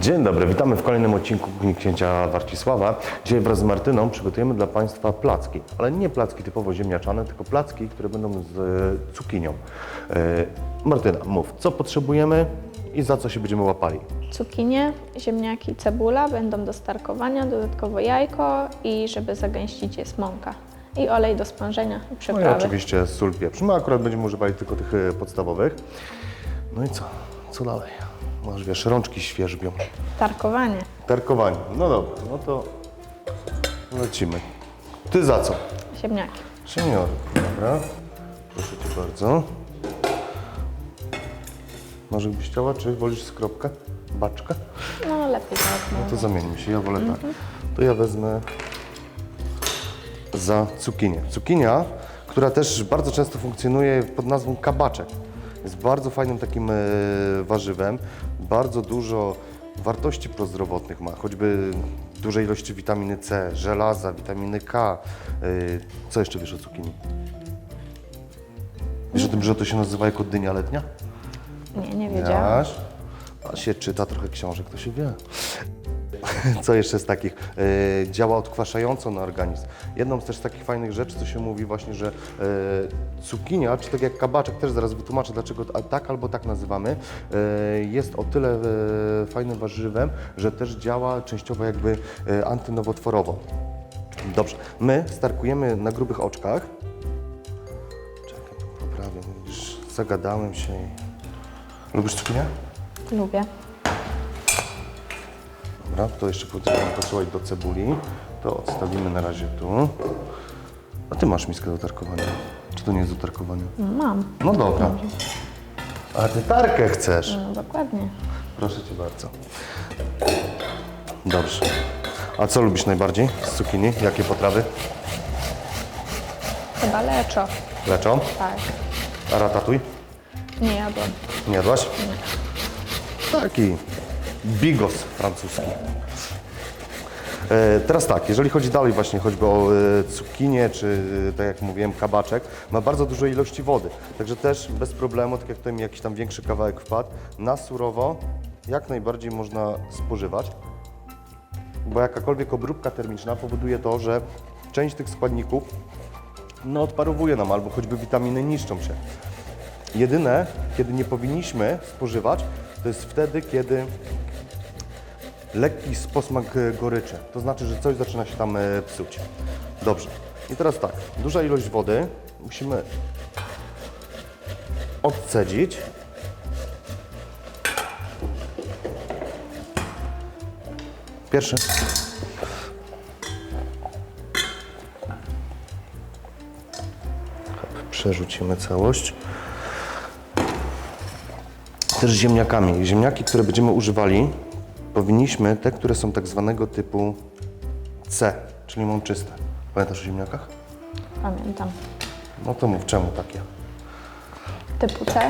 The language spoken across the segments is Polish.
Dzień dobry, witamy w kolejnym odcinku Kuchni Księcia Warcisława. Dzisiaj wraz z Martyną przygotujemy dla Państwa placki, ale nie placki typowo ziemniaczane, tylko placki, które będą z e, cukinią. E, Martyna, mów, co potrzebujemy i za co się będziemy łapali? Cukinie, ziemniaki, cebula będą do starkowania, dodatkowo jajko i żeby zagęścić jest mąka. I olej do spążenia i No i przyprawy. oczywiście sól, pieprz. My akurat będziemy używali tylko tych e, podstawowych. No i co? Co dalej? Masz, wiesz, rączki świerzbią. Tarkowanie. Tarkowanie. No dobra, no to lecimy. Ty za co? Ziemniaki. Senior, dobra. Proszę Cię bardzo. Nożyk byś chciała, czy wolisz skropkę? Baczkę? No lepiej tak. No No. to zamienimy się, ja wolę tak. To ja wezmę za cukinię. Cukinia, która też bardzo często funkcjonuje pod nazwą kabaczek. Jest bardzo fajnym takim e, warzywem. Bardzo dużo wartości prozdrowotnych ma, choćby duże ilości witaminy C, żelaza, witaminy K. E, co jeszcze wiesz o cukinii? Wiesz o tym, że to się nazywa jako dynia letnia? Nie, nie wiedziałam. Wiesz? A się czyta trochę książek, to się wie. Co jeszcze z takich? E, działa odkwaszająco na organizm. Jedną z też takich fajnych rzeczy, co się mówi właśnie, że e, cukinia, czy tak jak kabaczek, też zaraz wytłumaczę, dlaczego tak albo tak nazywamy, e, jest o tyle fajnym warzywem, że też działa częściowo jakby e, antynowotworowo. Dobrze, my starkujemy na grubych oczkach. Czekaj, poprawię, widzisz, zagadałem się i... Lubisz cukinię? Lubię. Dobra, to jeszcze potrzebujemy posłuchać do cebuli. To odstawimy na razie tu. A ty masz miskę do tarkowania. Czy to nie jest do tarkowania? Mam. No dobra. A ty tarkę chcesz? No dokładnie. Proszę cię bardzo. Dobrze. A co lubisz najbardziej z cukinii? Jakie potrawy? Chyba leczo. Leczą? Tak. A ratatuj? Nie jadłam. Nie jadłaś? Taki bigos francuski. E, teraz tak, jeżeli chodzi dalej właśnie choćby o e, cukinię, czy e, tak jak mówiłem, kabaczek, ma bardzo duże ilości wody. Także też bez problemu, tak jak tutaj mi jakiś tam większy kawałek wpadł, na surowo jak najbardziej można spożywać. Bo jakakolwiek obróbka termiczna powoduje to, że część tych składników no, odparowuje nam albo choćby witaminy niszczą się. Jedyne, kiedy nie powinniśmy spożywać, to jest wtedy, kiedy lekki posmak e, goryczy. To znaczy, że coś zaczyna się tam e, psuć. Dobrze. I teraz tak, duża ilość wody musimy odcedzić. Pierwszy. Przerzucimy całość też ziemniakami. Ziemniaki, które będziemy używali, powinniśmy, te, które są tak zwanego typu C, czyli mączyste. Pamiętasz o ziemniakach? Pamiętam. No to mów, czemu takie? Typu C.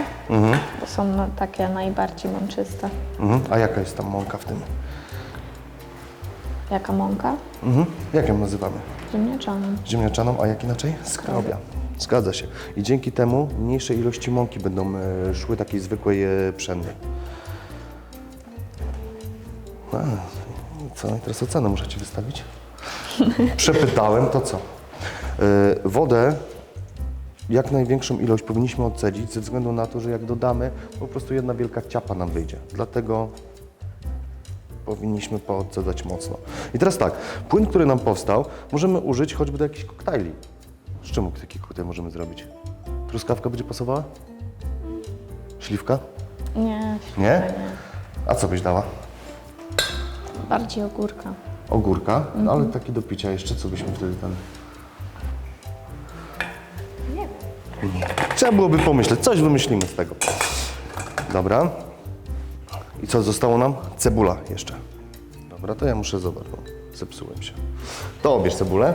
To są no, takie najbardziej mączyste. Mhm. A jaka jest tam mąka w tym? Jaka mąka? Mhm. Jak ją nazywamy? Ziemniaczaną. Ziemniaczaną, a jak inaczej? Skrobia. Zgadza się. I dzięki temu mniejsze ilości mąki będą e, szły takiej zwykłej e, pszennej. A, i co? I teraz ocenę muszę Ci wystawić? Przepytałem, to co? E, wodę jak największą ilość powinniśmy odcedzić ze względu na to, że jak dodamy, po prostu jedna wielka ciapa nam wyjdzie. Dlatego powinniśmy poodzedzać mocno. I teraz tak, płyn, który nam powstał, możemy użyć choćby do jakichś koktajli. Z czemu taki koktajl możemy zrobić? Truskawka będzie pasowała? Śliwka? Nie. Nie? nie. A co byś dała? Bardziej ogórka. Ogórka, no, ale taki do picia jeszcze, co byśmy wtedy ten... Nie wiem. Trzeba byłoby pomyśleć, coś wymyślimy z tego. Dobra. I co zostało nam? Cebula jeszcze. Dobra, to ja muszę zobaczyć. Zepsułem się. To obierz cebulę.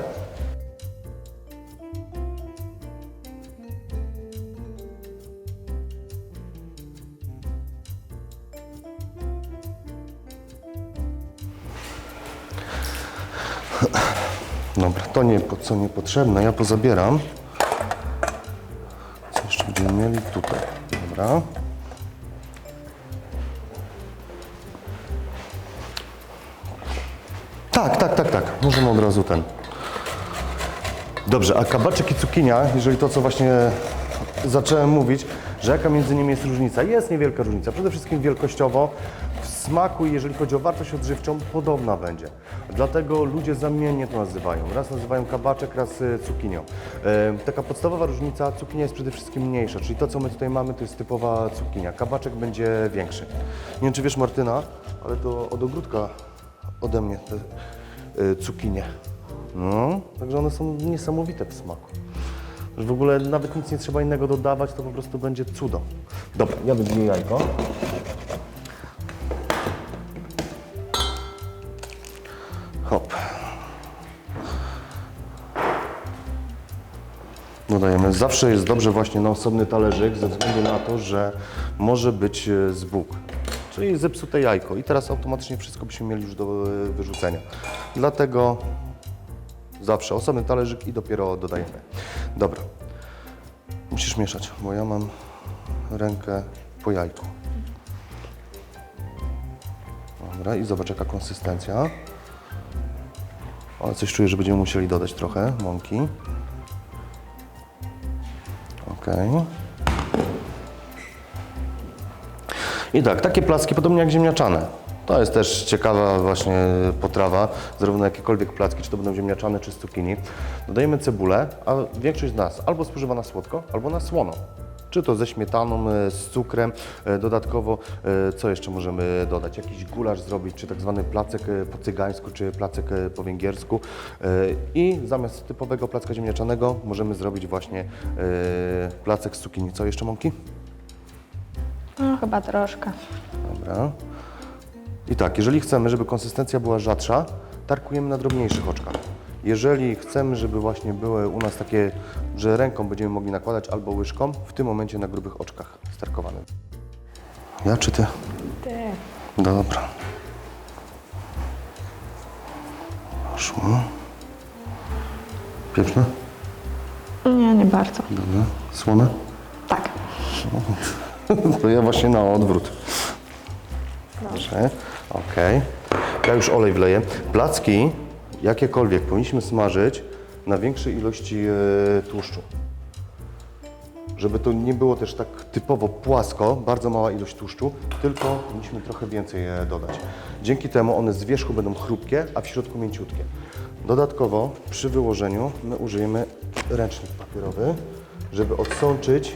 Dobra, to nie, co niepotrzebne, ja pozabieram. Co jeszcze będziemy mieli? Tutaj. Dobra. Tak, tak, tak, tak. Możemy od razu ten. Dobrze, a kabaczek i cukinia, jeżeli to, co właśnie zacząłem mówić, że jaka między nimi jest różnica? Jest niewielka różnica. Przede wszystkim wielkościowo, w smaku jeżeli chodzi o wartość odżywczą, podobna będzie. Dlatego ludzie zamiennie to nazywają. Raz nazywają kabaczek, raz y, cukinią. E, taka podstawowa różnica, cukinia jest przede wszystkim mniejsza, czyli to, co my tutaj mamy, to jest typowa cukinia. Kabaczek będzie większy. Nie wiem, czy wiesz, Martyna, ale to od ogródka ode mnie te y, cukinie. No, także one są niesamowite w smaku. Że w ogóle nawet nic nie trzeba innego dodawać, to po prostu będzie cudo. Dobra, ja wybiję jajko. Hop. Dodajemy. Zawsze jest dobrze właśnie na osobny talerzyk, ze względu na to, że może być e, zbóg, czyli zepsute jajko. I teraz automatycznie wszystko byśmy mieli już do e, wyrzucenia. Dlatego zawsze osobny talerzyk i dopiero dodajemy. Dobra. Musisz mieszać, bo ja mam rękę po jajku. Dobra, i zobacz jaka konsystencja. Ale coś czuję, że będziemy musieli dodać trochę mąki. Okej. I tak, takie placki podobnie jak ziemniaczane. To jest też ciekawa właśnie potrawa, zarówno jakiekolwiek placki, czy to będą ziemniaczane, czy z cukinii. Dodajemy cebulę, a większość z nas albo spożywa na słodko, albo na słono. Czy to ze śmietaną, e, z cukrem. E, Dodatkowo, e, co jeszcze możemy dodać? Jakiś gulasz zrobić, czy tak zwany placek po cygańsku, czy placek po węgiersku. I zamiast typowego placka ziemniaczanego możemy zrobić właśnie placek z cukinii. Co jeszcze, mąki? No, chyba troszkę. Dobra. I tak, jeżeli chcemy, żeby konsystencja była rzadsza, tarkujemy na drobniejszych oczkach. Jeżeli chcemy, żeby właśnie były u nas takie, że ręką będziemy mogli nakładać albo łyżką, w tym momencie na grubych oczkach starkowanym. Ja czy ty? Ty. Dobra. Poszło. Pieprzne? Nie, nie bardzo. Dobra. Słone? Tak. To ja właśnie na odwrót. Dobrze, okej. Ja już olej wleję. Placki, jakiekolwiek, powinniśmy smażyć na większej ilości e, tłuszczu. Żeby to nie było też tak typowo płasko, bardzo mała ilość tłuszczu, tylko powinniśmy trochę więcej e, dodać. Dzięki temu one z wierzchu będą chrupkie, a w środku mięciutkie. Dodatkowo przy wyłożeniu my użyjemy ręcznik papierowy, żeby odsączyć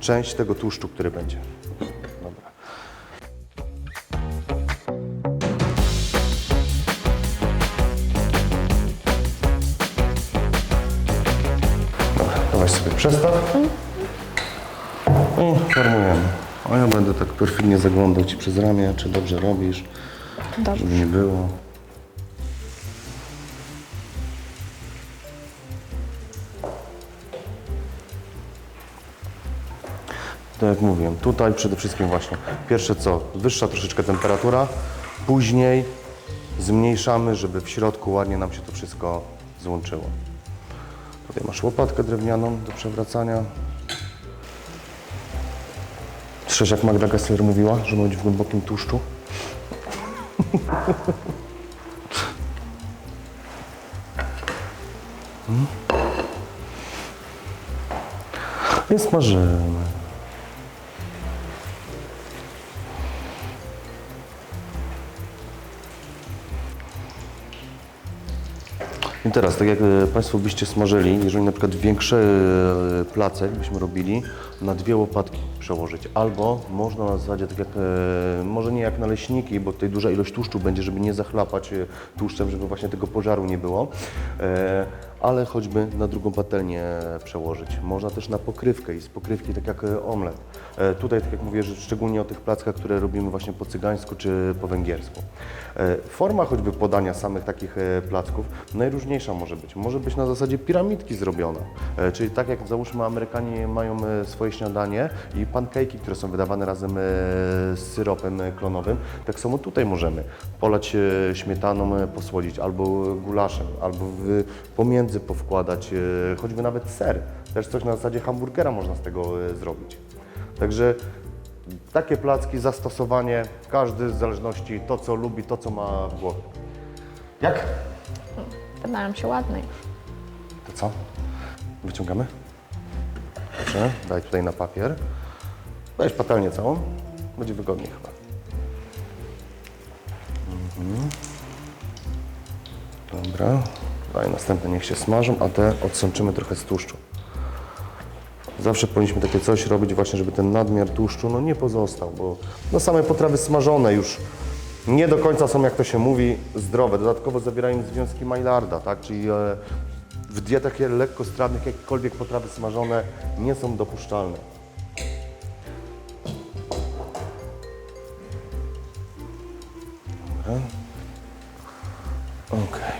część tego tłuszczu, który będzie. Przestaw. I formujemy. A ja będę tak perfidnie zaglądał Ci przez ramię, czy dobrze robisz, Dobrze. żeby nie było. Tak jak mówiłem, tutaj przede wszystkim właśnie pierwsze co, wyższa troszeczkę temperatura, później zmniejszamy, żeby w środku ładnie nam się to wszystko złączyło. Tutaj masz łopatkę drewnianą do przewracania. Słyszałeś jak Magda Gessler mówiła, że ma być w głębokim tłuszczu? Hmm? I I teraz, tak jak e, Państwo byście smażyli, jeżeli na przykład większy e, placek byśmy robili, na dwie łopatki przełożyć. Albo można na zasadzie, tak jak, e, może nie jak naleśniki, bo tutaj duża ilość tłuszczu będzie, żeby nie zachlapać tłuszczem, żeby właśnie tego pożaru nie było, ale choćby na drugą patelnię przełożyć. Można też na pokrywkę i z pokrywki tak jak e, omlet. E, Tutaj, tak jak mówię, że szczególnie o tych plackach, które robimy właśnie po cygańsku czy po węgiersku. E, Forma choćby podania samych takich placków najróżniejsza może być. Może być na zasadzie piramidki zrobiona, czyli tak jak załóżmy Amerykanie mają swoje śniadanie i pancake'i, które są wydawane razem z syropem klonowym, tak samo tutaj możemy polać śmietaną, posłodzić albo gulaszem, albo w, pomiędzy powkładać, e, choćby nawet ser. Też coś na zasadzie hamburgera można z tego e, zrobić. Także takie placki, zastosowanie, każdy w zależności to, co lubi, to, co ma w głowie. Jak? Wydają się ładne już. To co? Wyciągamy? Dobrze, daj tutaj na papier. Weź patelnię całą. Będzie wygodniej chyba. Mhm. Dobra. Daj następne niech się smażą, a te odsączymy trochę z tłuszczu. Zawsze powinniśmy takie coś robić właśnie, żeby ten nadmiar tłuszczu no, nie pozostał, bo no, same potrawy smażone już nie do końca są, jak to się mówi, zdrowe. Dodatkowo zawierają związki Maillarda, tak? czyli e, w dietach lekkostrawnych jakiekolwiek potrawy smażone nie są dopuszczalne. Dobra. Okej.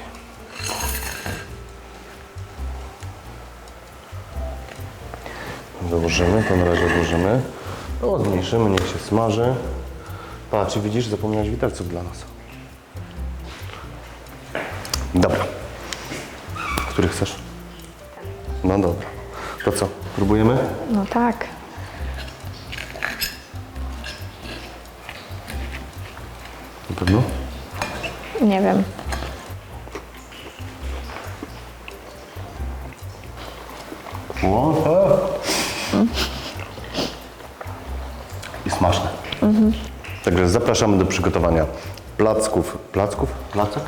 Dołożymy, to na razie odłożymy. No, zmniejszymy, niech się smaży. Patrz, widzisz, zapomniałeś widelców dla nas. Dobra. Który chcesz? No dobra. To co, próbujemy? No tak. Na pewno? Nie wiem. Zapraszamy do przygotowania placków. Placków? Placek?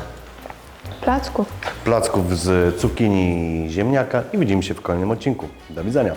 Placków. Placków z cukinii ziemniaka i widzimy się w kolejnym odcinku. Do widzenia.